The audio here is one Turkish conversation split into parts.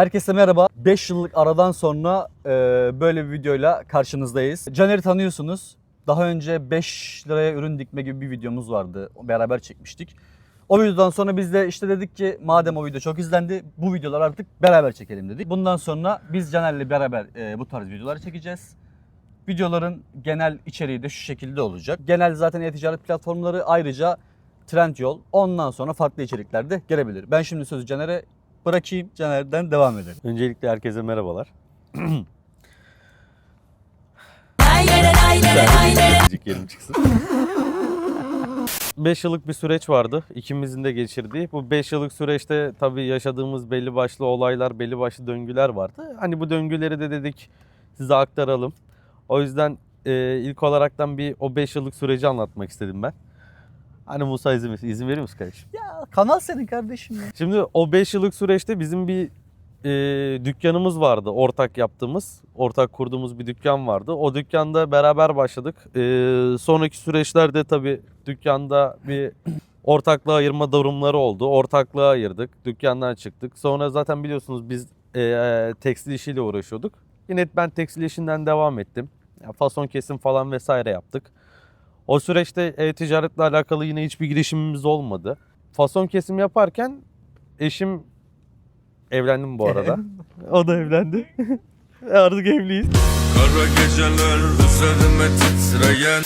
Herkese merhaba. 5 yıllık aradan sonra e, böyle bir videoyla karşınızdayız. Caner'i tanıyorsunuz. Daha önce 5 liraya ürün dikme gibi bir videomuz vardı. Beraber çekmiştik. O videodan sonra biz de işte dedik ki madem o video çok izlendi bu videoları artık beraber çekelim dedik. Bundan sonra biz Caner'le beraber e, bu tarz videoları çekeceğiz. Videoların genel içeriği de şu şekilde olacak. Genel zaten e-ticaret platformları ayrıca Trendyol ondan sonra farklı içerikler de gelebilir. Ben şimdi sözü Caner'e bırakayım. Caner'den devam edelim. Öncelikle herkese merhabalar. Müzik yerim çıksın. 5 yıllık bir süreç vardı ikimizin de geçirdiği. Bu 5 yıllık süreçte tabii yaşadığımız belli başlı olaylar, belli başlı döngüler vardı. Hani bu döngüleri de dedik size aktaralım. O yüzden e, ilk olaraktan bir o 5 yıllık süreci anlatmak istedim ben. Hani Musa izin, izin verir misin kardeşim? Ya kanal senin kardeşim ya. Şimdi o 5 yıllık süreçte bizim bir e, dükkanımız vardı ortak yaptığımız, ortak kurduğumuz bir dükkan vardı. O dükkanda beraber başladık. E, sonraki süreçlerde tabii dükkanda bir ortaklığa ayırma durumları oldu. Ortaklığa ayırdık, dükkandan çıktık. Sonra zaten biliyorsunuz biz e, tekstil işiyle uğraşıyorduk. Yine ben tekstil işinden devam ettim. Ya, fason kesim falan vesaire yaptık. O süreçte e-ticaretle alakalı yine hiçbir girişimimiz olmadı. Fason kesim yaparken eşim evlendim bu arada. o da evlendi. Artık evliyiz. Kara geceler üzerime titreyen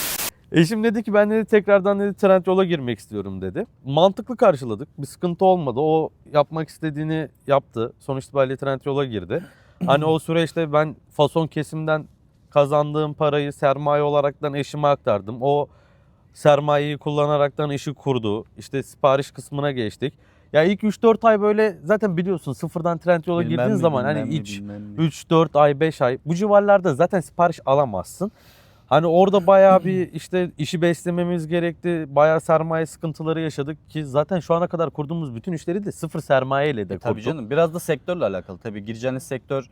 Eşim dedi ki ben dedi tekrardan dedi Trendyol'a girmek istiyorum dedi. Mantıklı karşıladık. Bir sıkıntı olmadı. O yapmak istediğini yaptı. Sonuç itibariyle Trendyol'a girdi. Hani o süreçte ben fason kesimden kazandığım parayı sermaye olaraktan eşime aktardım. O sermayeyi kullanaraktan işi kurdu. İşte sipariş kısmına geçtik. Ya ilk 3-4 ay böyle zaten biliyorsun sıfırdan Trendyol'a Bilmem girdiğin mi, zaman hani mi, iç bilmem mi. 3-4 ay 5 ay bu civarlarda zaten sipariş alamazsın. Hani orada bayağı bir işte işi beslememiz gerekti. Bayağı sermaye sıkıntıları yaşadık ki zaten şu ana kadar kurduğumuz bütün işleri de sıfır sermayeyle de E, Tabii kurduk. canım biraz da sektörle alakalı. Tabii gireceğiniz sektör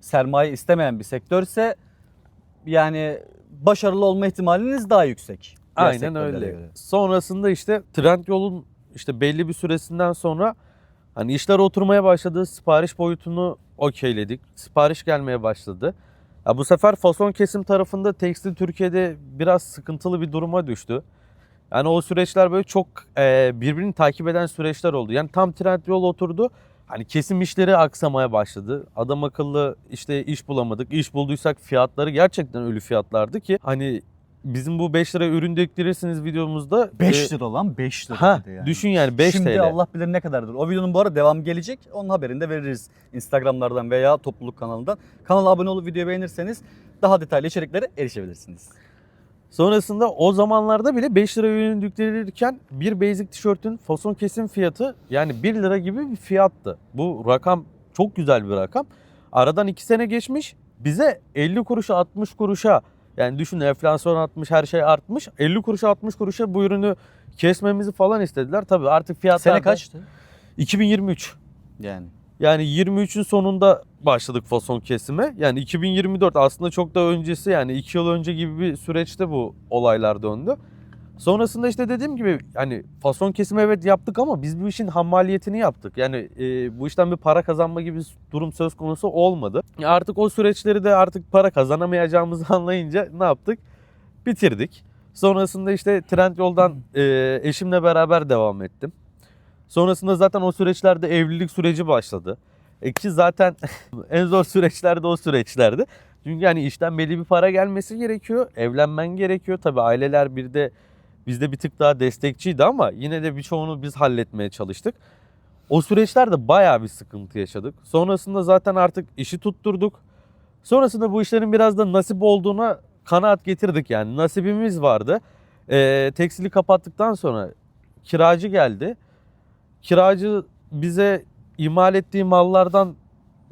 sermaye istemeyen bir sektörse yani başarılı olma ihtimaliniz daha yüksek. Aynen öyle. göre. Sonrasında işte Trendyol'un işte belli bir süresinden sonra hani işler oturmaya başladı. Sipariş boyutunu okeyledik. Sipariş gelmeye başladı. Ya bu sefer fason kesim tarafında tekstil Türkiye'de biraz sıkıntılı bir duruma düştü. Yani o süreçler böyle çok e, birbirini takip eden süreçler oldu. Yani tam Trendyol oturdu. Hani kesim işleri aksamaya başladı. Adam akıllı işte iş bulamadık. İş bulduysak fiyatları gerçekten ölü fiyatlardı ki hani bizim bu 5 lira ürün döktürürsünüz videomuzda 5 e, lira lan 5 lira. Ha yani. düşün yani 5 Şimdi TL. Allah bilir ne kadardır. O videonun bu arada devam gelecek. Onun haberini de veririz Instagram'lardan veya topluluk kanalından. Kanala abone olup videoyu beğenirseniz daha detaylı içeriklere erişebilirsiniz. Sonrasında o zamanlarda bile 5 lira ürün yüklenirken bir basic tişörtün fason kesim fiyatı yani 1 lira gibi bir fiyattı. Bu rakam çok güzel bir rakam. Aradan 2 sene geçmiş bize 50 kuruşa 60 kuruşa yani düşün enflasyon artmış her şey artmış 50 kuruşa 60 kuruşa bu ürünü kesmemizi falan istediler. Tabii artık fiyatlar Sene kaçtı? 2023. Yani. Yani 23'ün sonunda başladık fason kesime. Yani 2024 aslında çok da öncesi yani 2 yıl önce gibi bir süreçte bu olaylar döndü. Sonrasında işte dediğim gibi hani fason kesimi evet yaptık ama biz bu işin ham maliyetini yaptık. Yani e, bu işten bir para kazanma gibi bir durum söz konusu olmadı. Artık o süreçleri de artık para kazanamayacağımızı anlayınca ne yaptık? Bitirdik. Sonrasında işte Trendyol'dan e, eşimle beraber devam ettim. Sonrasında zaten o süreçlerde evlilik süreci başladı. E ki zaten en zor süreçlerde o süreçlerdi. Çünkü yani işten belli bir para gelmesi gerekiyor. Evlenmen gerekiyor. Tabii aileler bir de bizde bir tık daha destekçiydi ama yine de birçoğunu biz halletmeye çalıştık. O süreçlerde bayağı bir sıkıntı yaşadık. Sonrasında zaten artık işi tutturduk. Sonrasında bu işlerin biraz da nasip olduğuna kanaat getirdik yani. Nasibimiz vardı. Ee, tekstili kapattıktan sonra kiracı geldi. Kiracı bize imal ettiği mallardan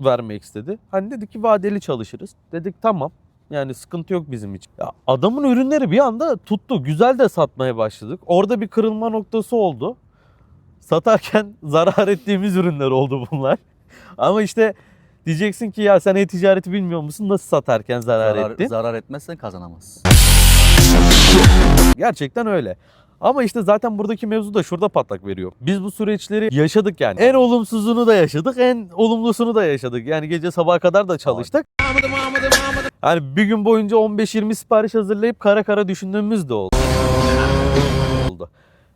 vermek istedi. Hani dedi ki vadeli çalışırız. Dedik tamam. Yani sıkıntı yok bizim için. Ya adamın ürünleri bir anda tuttu. Güzel de satmaya başladık. Orada bir kırılma noktası oldu. Satarken zarar ettiğimiz ürünler oldu bunlar. Ama işte diyeceksin ki ya sen e-ticareti bilmiyor musun? Nasıl satarken zarar, Zarar, ettin? zarar etmezsen kazanamazsın. Gerçekten öyle. Ama işte zaten buradaki mevzu da şurada patlak veriyor. Biz bu süreçleri yaşadık yani. En olumsuzunu da yaşadık, en olumlusunu da yaşadık. Yani gece sabaha kadar da çalıştık. Yani bir gün boyunca 15-20 sipariş hazırlayıp kara kara düşündüğümüz de oldu. oldu.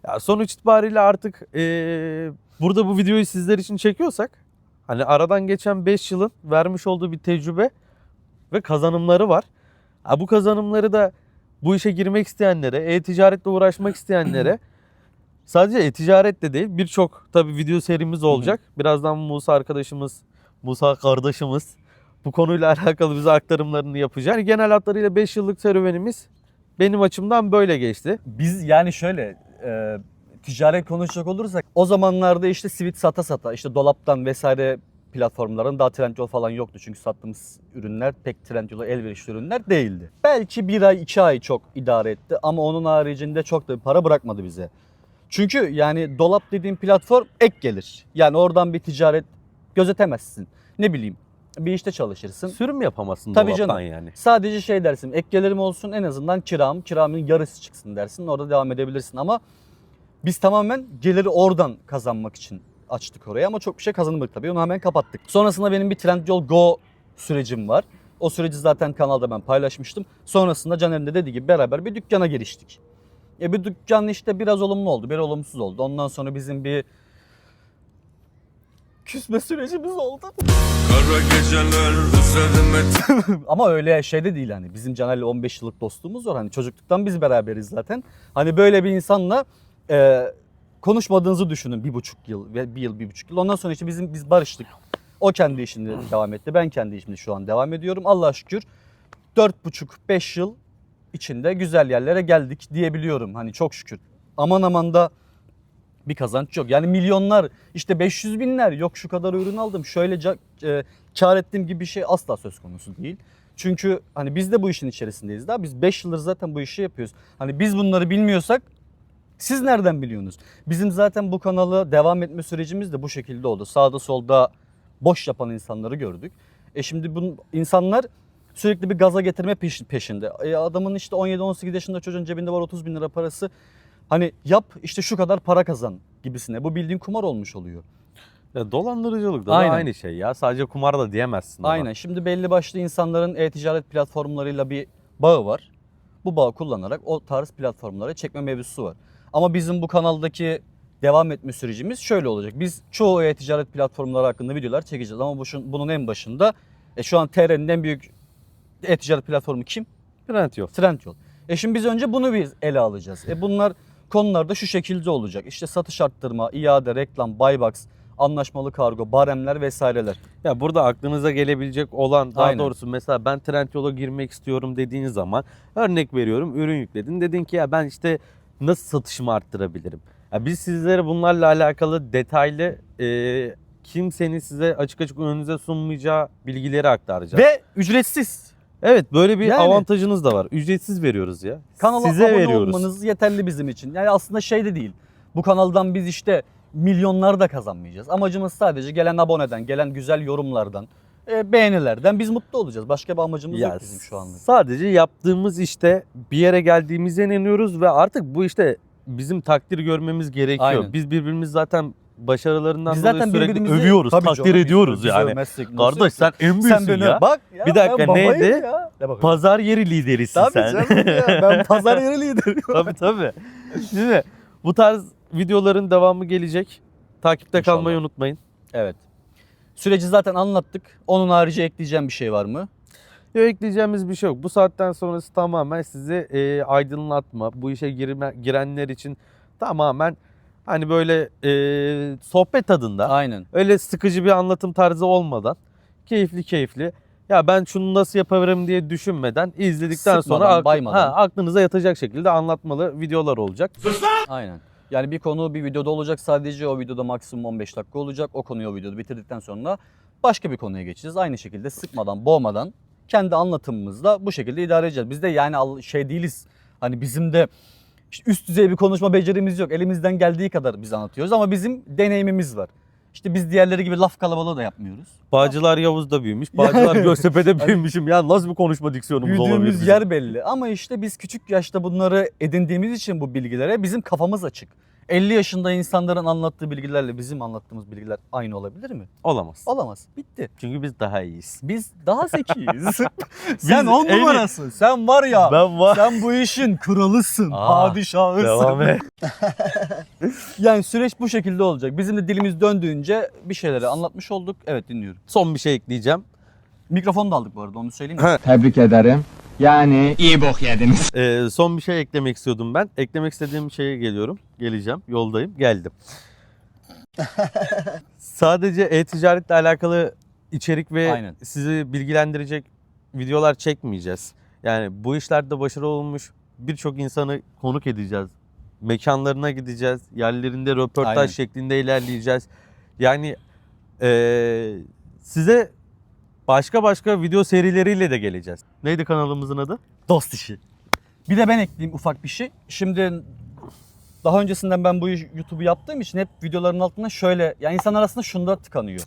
Ya sonuç itibariyle artık eee, burada bu videoyu sizler için çekiyorsak hani aradan geçen 5 yılın vermiş olduğu bir tecrübe ve kazanımları var. Ha, bu kazanımları da bu işe girmek isteyenlere, e-ticaretle uğraşmak isteyenlere sadece e-ticaret de değil birçok tabii video serimiz olacak. Birazdan Musa arkadaşımız, Musa kardeşimiz bu konuyla alakalı bize aktarımlarını yapacak. Yani genel hatlarıyla 5 yıllık serüvenimiz benim açımdan böyle geçti. Biz yani şöyle e, ticaret konuşacak olursak o zamanlarda işte sivit sata sata işte dolaptan vesaire platformların daha Trendyol falan yoktu. Çünkü sattığımız ürünler pek Trendyol'a elverişli ürünler değildi. Belki bir ay iki ay çok idare etti ama onun haricinde çok da bir para bırakmadı bize. Çünkü yani dolap dediğim platform ek gelir. Yani oradan bir ticaret gözetemezsin. Ne bileyim bir işte çalışırsın. Sürüm yapamazsın Tabii dolaptan canım. yani. Sadece şey dersin ek gelirim olsun en azından kiram, kiramın yarısı çıksın dersin. Orada devam edebilirsin ama biz tamamen geliri oradan kazanmak için açtık orayı ama çok bir şey kazanmadık tabii. Onu hemen kapattık. Sonrasında benim bir Trendyol Go sürecim var. O süreci zaten kanalda ben paylaşmıştım. Sonrasında Caner'in de dediği gibi beraber bir dükkana giriştik. E bir dükkan işte biraz olumlu oldu, bir olumsuz oldu. Ondan sonra bizim bir küsme sürecimiz oldu. Kara geceler üzerime Ama öyle şey de değil hani. Bizim Caner'le 15 yıllık dostluğumuz var. Hani çocukluktan biz beraberiz zaten. Hani böyle bir insanla e, konuşmadığınızı düşünün bir buçuk yıl ve bir yıl bir buçuk yıl. Ondan sonra işte bizim biz barıştık. O kendi işinde devam etti. Ben kendi işimde şu an devam ediyorum. Allah'a şükür dört buçuk beş yıl içinde güzel yerlere geldik diyebiliyorum. Hani çok şükür. Aman aman da bir kazanç yok. Yani milyonlar işte 500 binler yok şu kadar ürün aldım şöyle e, kar ettiğim gibi bir şey asla söz konusu değil. Çünkü hani biz de bu işin içerisindeyiz daha. Biz 5 yıldır zaten bu işi yapıyoruz. Hani biz bunları bilmiyorsak siz nereden biliyorsunuz? Bizim zaten bu kanalı devam etme sürecimiz de bu şekilde oldu. Sağda solda boş yapan insanları gördük. E şimdi bu insanlar sürekli bir gaza getirme peş- peşinde. E adamın işte 17-18 yaşında çocuğun cebinde var 30 bin lira parası. Hani yap işte şu kadar para kazan gibisine. Bu bildiğin kumar olmuş oluyor. Ya dolandırıcılık da, Aynen. da aynı şey ya. Sadece kumar da diyemezsin ona. Aynen. Şimdi belli başlı insanların e-ticaret platformlarıyla bir bağı var. Bu bağı kullanarak o tarz platformlara çekme mevzusu var. Ama bizim bu kanaldaki devam etme sürecimiz şöyle olacak. Biz çoğu e-ticaret platformları hakkında videolar çekeceğiz ama bunun en başında e, şu an TR'nin en büyük e-ticaret platformu kim? Trendyol. Trendyol. E şimdi biz önce bunu biz ele alacağız. E bunlar konularda şu şekilde olacak. İşte satış arttırma, iade, reklam, buybox, anlaşmalı kargo, baremler vesaireler. Ya burada aklınıza gelebilecek olan daha Aynen. doğrusu mesela ben Trendyol'a girmek istiyorum dediğin zaman örnek veriyorum ürün yükledin. Dedin ki ya ben işte nasıl satışımı arttırabilirim? Ya biz sizlere bunlarla alakalı detaylı e, kimsenin size açık açık önünüze sunmayacağı bilgileri aktaracağız. Ve ücretsiz. evet böyle bir Yani- avantajınız da var. Ücretsiz veriyoruz ya. Kanala Size abone veriyoruz. olmanız yeterli bizim için. Yani aslında şey de değil. Bu kanaldan biz işte milyonlar da kazanmayacağız. Amacımız sadece gelen aboneden, gelen güzel yorumlardan, e, beğenilerden biz mutlu olacağız. Başka bir amacımız Ya yok bizim şu anlık. Sadece yaptığımız işte bir yere geldiğimize inanıyoruz ve artık bu işte bizim takdir görmemiz gerekiyor. Aynen. Biz birbirimiz zaten başarılarından Biz dolayı zaten sürekli birbirimizi övüyoruz, Tabii takdir canım, ediyoruz yani. Kardeş sen en büyüksün Sen beni ya. bak ya. Bir dakika, neydi? Ya. Pazar yeri liderisin Tabii sen. canım ya. Ben pazar yeri lideriyim. tabii tabii. Değil mi? Bu tarz videoların devamı gelecek. Takipte İnşallah. kalmayı unutmayın. Evet. Süreci zaten anlattık. Onun harici ekleyeceğim bir şey var mı? Yok ekleyeceğimiz bir şey yok. Bu saatten sonrası tamamen sizi e, aydınlatma, bu işe girme, girenler için tamamen hani böyle e, sohbet tadında. Aynen. Öyle sıkıcı bir anlatım tarzı olmadan keyifli keyifli. Ya ben şunu nasıl yapabilirim diye düşünmeden izledikten Sıkmadan, sonra aklı- baymadan. ha, aklınıza yatacak şekilde anlatmalı videolar olacak. Aynen. Yani bir konu bir videoda olacak sadece o videoda maksimum 15 dakika olacak. O konuyu o videoda bitirdikten sonra başka bir konuya geçeceğiz. Aynı şekilde sıkmadan, boğmadan kendi anlatımımızla bu şekilde idare edeceğiz. Biz de yani şey değiliz. Hani bizim de üst düzey bir konuşma becerimiz yok. Elimizden geldiği kadar biz anlatıyoruz ama bizim deneyimimiz var. İşte biz diğerleri gibi laf kalabalığı da yapmıyoruz. Bağcılar Yavuz'da büyümüş. Bağcılar Göztepe'de büyümüşüm. Ya nasıl bir konuşma diksiyonumuz olabilir Büyüdüğümüz bizim? yer belli ama işte biz küçük yaşta bunları edindiğimiz için bu bilgilere bizim kafamız açık. 50 yaşında insanların anlattığı bilgilerle bizim anlattığımız bilgiler aynı olabilir mi? Olamaz. Olamaz. Bitti. Çünkü biz daha iyiyiz. Biz daha zekiyiz. sen Biz on en iyi- numarasın. Sen var ya. Ben var. Sen bu işin kralısın. Aa, padişahısın. Devam et. Yani süreç bu şekilde olacak. Bizim de dilimiz döndüğünce bir şeyleri anlatmış olduk. Evet dinliyorum. Son bir şey ekleyeceğim. Mikrofon da aldık bu arada onu söyleyeyim mi? Tebrik ederim. Yani iyi bok yediniz. Ee, son bir şey eklemek istiyordum ben. Eklemek istediğim şeye geliyorum. Geleceğim. Yoldayım. Geldim. Sadece e-ticaretle alakalı içerik ve Aynen. sizi bilgilendirecek videolar çekmeyeceğiz. Yani bu işlerde başarılı olmuş birçok insanı konuk edeceğiz. Mekanlarına gideceğiz. Yerlerinde röportaj Aynen. şeklinde ilerleyeceğiz. Yani eee, size başka başka video serileriyle de geleceğiz. Neydi kanalımızın adı? Dost işi. Bir de ben ekleyeyim ufak bir şey. Şimdi daha öncesinden ben bu YouTube'u yaptığım için hep videoların altına şöyle yani insanlar aslında şunda tıkanıyor.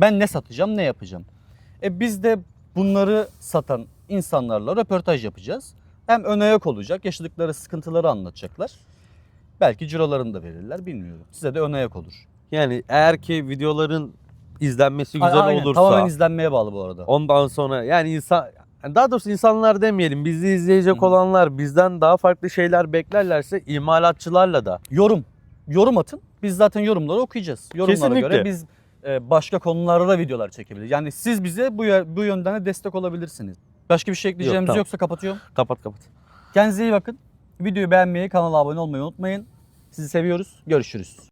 Ben ne satacağım, ne yapacağım? E biz de bunları satan insanlarla röportaj yapacağız. Hem ön ayak olacak, yaşadıkları sıkıntıları anlatacaklar. Belki cirolarını da verirler bilmiyorum. Size de ön ayak olur. Yani eğer ki videoların izlenmesi güzel Aynen, olursa Tamamen izlenmeye bağlı bu arada. ondan sonra yani insan daha doğrusu insanlar demeyelim bizi izleyecek Hı olanlar bizden daha farklı şeyler beklerlerse imalatçılarla da Yorum. Yorum atın. Biz zaten yorumları okuyacağız. Yorumlara Kesinlikle. göre biz e, başka konularda da videolar çekebiliriz. Yani siz bize bu bu yönden de destek olabilirsiniz. Başka bir şey ekleyeceğimiz tamam. yoksa kapatıyorum. kapat kapat. Kendinize iyi bakın. Videoyu beğenmeyi, kanala abone olmayı unutmayın. Sizi seviyoruz. Görüşürüz.